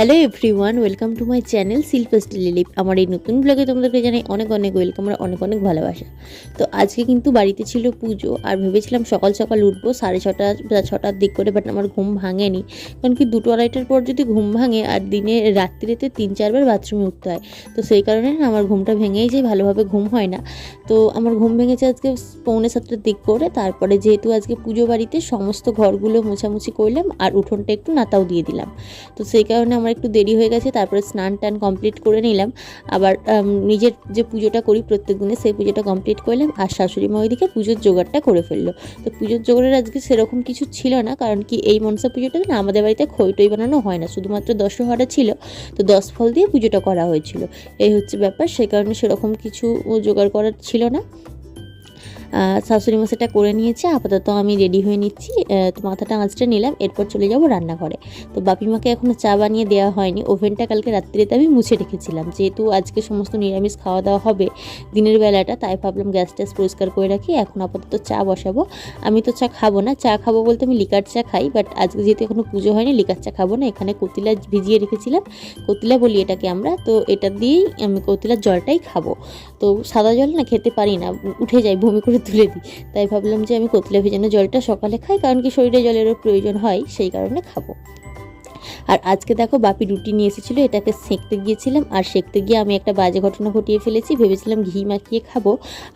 Hello everyone welcome to my channel Shilpa's lip আমার এই নতুন ব্লগে তোমাদেরকে জানাই অনেক অনেক ওয়েলকাম আর অনেক অনেক ভালোবাসা। তো আজকে কিন্তু বাড়িতে ছিল পুজো আর ভেবেছিলাম সকাল সকাল উঠবো, সাড়ে ছটা, বা ছটার দিক করে বাট আমার ঘুম ভাঙেনি। কারণ কি দুটো আড়াইটার পর যদি ঘুম ভাঙে আর দিনে রাত্রিতে তিন, চারবার বাথরুমে উঠতে হয়, তো সেই কারণে আমার ঘুমটা ভেঙেই যায়, ভালোভাবে ঘুম হয় না। তো আমার ঘুম ভেঙেছে আজকে পৌনে সাতটার দিক করে, তারপরে যেহেতু আজকে পুজো বাড়িতে সমস্ত ঘরগুলো মোছামুছি করলাম আর উঠোনটা একটু নাতাও দিয়ে দিলাম। তো সেই কারণে আমার একটু দেরি হয়ে গেছে, তারপরে স্নান টান কমপ্লিট করে নিলাম। আবার নিজের যে পুজোটা করি প্রত্যেক দিনে, সেই পুজোটা কমপ্লিট করলাম আর শাশুড়ি মা ওইদিকে পুজোর জোগাড়টা করে ফেলল। তো পুজোর জোগাড়ের আজকে সেরকম কিছু ছিল না, কারণ কি এই মনসা পুজোটা না আমাদের বাড়িতে খই টই বানানো হয় না, শুধুমাত্র দশহরা ছিল। তো দশ ফল দিয়ে পুজোটা করা হয়েছিল। এই হচ্ছে ব্যাপার সেই কারণে সেরকম কিছু জোগাড় করার ছিল না। শাশুড়ি মা সেটা করে নিয়েছে, আপাতত আমি রেডি হয়ে নিচ্ছি। তো মাথাটা আঁচড়ে নিলাম, এরপর চলে যাব রান্নাঘরে। তো বাপিমাকে এখনও চা বানিয়ে দেওয়া হয়নি, ওভেনটা কালকে রাত্রিতে আমি মুছে রেখেছিলাম। যেহেতু আজকে সমস্ত নিরামিষ খাওয়া দাওয়া হবে দিনের বেলাটা, তাই ভাবলাম গ্যাস ট্যাস পরিষ্কার করে রাখি, এখন আপাতত চা বসাবো। আমি তো চা খাব না, চা খাব বলতে আমি লিকার চা খাই বাট আজকে যেহেতু এখনও পুজো হয়নি, লিকার চা খাব না। এখানে কতিলা ভিজিয়ে রেখেছিলাম, কতিলা বলি এটাকে আমরা, তো এটা দিয়েই আমি কতিলার জলটাই খাব। তো সাদা জল না খেতে পারি না, উঠে যায় বমি করে তুলে দিই। তাই ভাবলাম যে আমি কোতলে ভেজানো জলটা সকালে খাই, কারণ কি শরীরে জলেরও প্রয়োজন হয়, সেই কারণে খাব। আর আজকে দেখো বাপি রুটি নিয়ে এসেছিল, এটাকে সেঁকতে গিয়েছিলাম, আর সেঁকতে গিয়ে আমি একটা বাজে ঘটনা ঘটিয়ে ফেলেছি, ভেবেছিলাম ঘি মাখিয়ে খাব,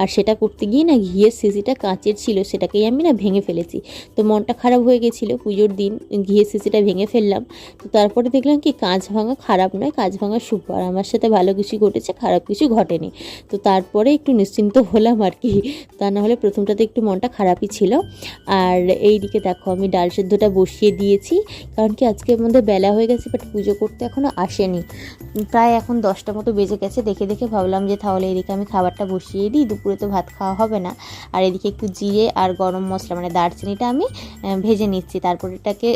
আর সেটা করতে গিয়ে না ঘিয়ের শিশিটা কাঁচের ছিল, সেটাকেই আমি না ভেঙে ফেলেছি। তো মনটা খারাপ হয়ে গেছিল পুজোর দিন, ঘিয়ের শিশিটা ভেঙে ফেললাম, তো তারপরে দেখলাম কি কাঁচ ভাঙা খারাপ নয়, কাঁচ ভাঙা শুভ, আর আমার সাথে ভালো কিছু ঘটেছে, খারাপ কিছু ঘটেনি। তো তারপরে একটু নিশ্চিন্ত হলাম আর কি, তা না হলে প্রথমটাতে একটু মনটা খারাপই ছিল। আর এই দিকে দেখো আমি ডাল সেদ্ধটা বসিয়ে দিয়েছি, কারণ কি আজকে আমাদের বেলা হয়ে গেছে বাট পুজো করতে এখনও আসেনি। প্রায় এখন দশটা মতো বেজে গেছে, দেখে দেখে ভাবলাম যে তাহলে এদিকে আমি খাবারটা বসিয়ে দিই, দুপুরে তো ভাত খাওয়া হবে না। আর এদিকে একটু জিরে আর গরম মশলা মানে দারচিনিটা আমি ভেজে নিচ্ছি। তারপর এটাকে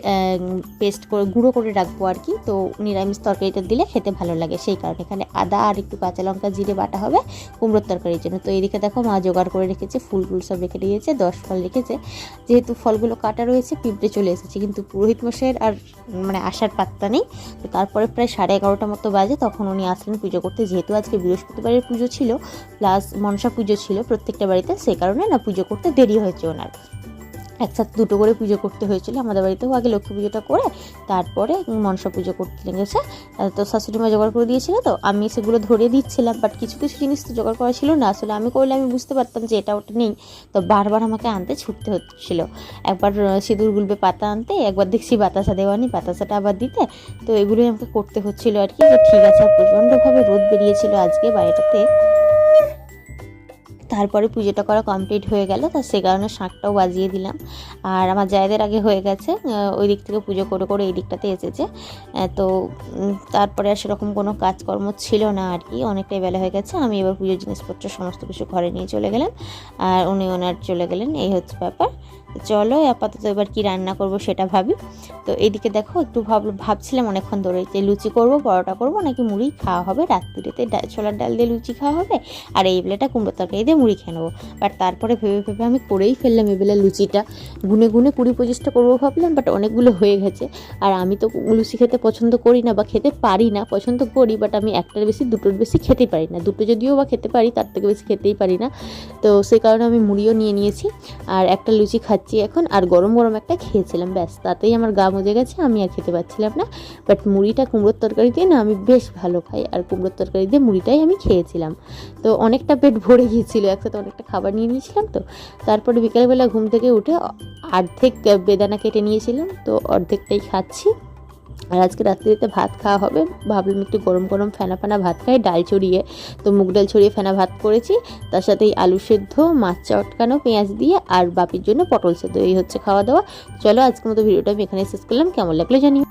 পেস্ট করে, গুঁড়ো করে রাখব আর কি। তো নিরামিষ তরকারিটা দিলে খেতে ভালো লাগে। সেই কারণে এখানে আদা আর একটু কাঁচা লঙ্কা, জিরে বাটা হবে, কুমড়োর তরকারির জন্য। তো এদিকে দেখো মা জোগাড় করে রেখেছে ফুল ফুল সব রেখে দিয়েছে, দশ ফল রেখেছে। যেহেতু ফলগুলো কাটা রয়েছে, পিঁপড়ে চলে এসেছে। কিন্তু পুরোহিত মশাইয়ের আর মানে আসার পাত্তা নেই। তো তারপরে প্রায় সাড়ে এগারোটা মতো বাজে, তখন উনি আসলেন পুজো করতে। যেহেতু আজকে বৃহস্পতিবারের পুজো ছিল প্লাস মনসা পুজো ছিল প্রত্যেকটা বাড়িতে সেই কারণে না পুজো করতে দেরি হয়েছে ওনার। একসাথে দুটো করে পুজো করতে হয়েছিল। আমাদের বাড়িতেও আগে লক্ষ্মী পুজোটা করে, তারপরে মনসা পুজো করতে লেগেছে। তো শাশুড়ি মা জোগাড় করে দিয়েছিল তো, আমি সেগুলো ধরে দিচ্ছিলাম বাট কিছু কিছু জিনিস তো জোগাড় করা ছিল না। আসলে আমি করলে আমি বুঝতে পারতাম যে এটা ওটা নেই। তো বারবার আমাকে আনতে ছুটতে হচ্ছিল। একবার সিঁদুর গুলবে পাতা আনতে, একবার দেখছি বাতাসা দেওয়া নেই, বাতাসাটা আবার দিতে। তো এগুলোই আমাকে করতে হচ্ছিল আর কি। তো ঠিক আছে, প্রচণ্ডভাবে রোদ বেরিয়েছিল আজকে বাড়িটাতে। তারপরে পুজোটা করা কমপ্লিট হয়ে গেল, তা সে কারণে শাঁখটাও বাজিয়ে দিলাম। আর আমার জায়দের আগে হয়ে গেছে ওই দিক থেকে পুজো করে করে এই দিকটাতে এসেছে। তো তারপরে আর সেরকম কোনো কাজকর্ম ছিল না আর কি, অনেকটাই বেলা হয়ে গেছে, আমি এবার পুজোর জিনিসপত্র সমস্ত কিছু ঘরে নিয়ে চলে গেলাম। আর উনি ওনার চলে গেলেন, এই হচ্ছে ব্যাপার। চলো আপাতত এবার কি রান্না করব সেটা ভাবি। তো এইদিকে দেখো, একটু ভাব, ভাবছিলাম অনেকক্ষণ ধরে যে লুচি করব, পরোটা করব, নাকি মুড়ি খাওয়া হবে, রাত্রিতে ছোলার ডাল দিয়ে লুচি খাওয়া হবে, আর এই বেলাটা কুমড়ো তরকারি দিয়ে মুড়ি খেয়ে নেব। বাট তারপরে ভেবে ভেবে আমি করেই ফেললাম এই বেলা লুচিটা। গুনে গুনে কুড়ি পঁচিশটা করব ভাবলাম বাট অনেকগুলো হয়ে গেছে। আর আমি তো লুচি খেতে পছন্দ করি না বা খেতে পারি না, পছন্দ করি বাট আমি একটার বেশি, দুটোর বেশি খেতে পারি না। দুটো যদিও বা খেতে পারি, তার থেকে বেশি খেতেই পারি না। তো সেই কারণে আমি মুড়িও নিয়ে নিয়েছি, আর একটা লুচি খাচ্ছি এখন, আর গরম গরম একটা খেয়েছিলাম, ব্যাস। তাতেই আমার গা মজে গেছে, আমি আর খেতে পারছিলাম না। বাট মুড়িটা কুমড়োর তরকারি দিয়ে না আমি বেশ ভালো খাই, আর কুমড়োর তরকারি দিয়ে মুড়িটাই আমি খেয়েছিলাম। তো অনেকটা পেট ভরে গিয়েছিল একসাথে অনেকটা খাবার নিয়ে নিয়েছিলাম তো। তারপরে বিকেলবেলা ঘুম থেকে উঠে অর্ধেক বেদানা কেটে নিয়েছিলাম, তো অর্ধেকটাই খাচ্ছি। আর আজকে রাত্রিতে ভাত খাওয়া হবে, ভাবলাম একটু গরম গরম ফেনা ফেনা ভাত খাই, ডাল ছড়িয়ে, তো মুগ ডাল ছড়িয়ে ফেনা ভাত করেছি। তার সাথে এই আলু সেদ্ধ, মাছ চটকানো, পেঁয়াজ দিয়ে আর বাপির জন্য পটল সেদ্ধ, এই হচ্ছে খাওয়া দাওয়া। চলো আজকের মতো ভিডিওটা আমি এখানে শেষ করলাম, কেমন লাগল জানিও।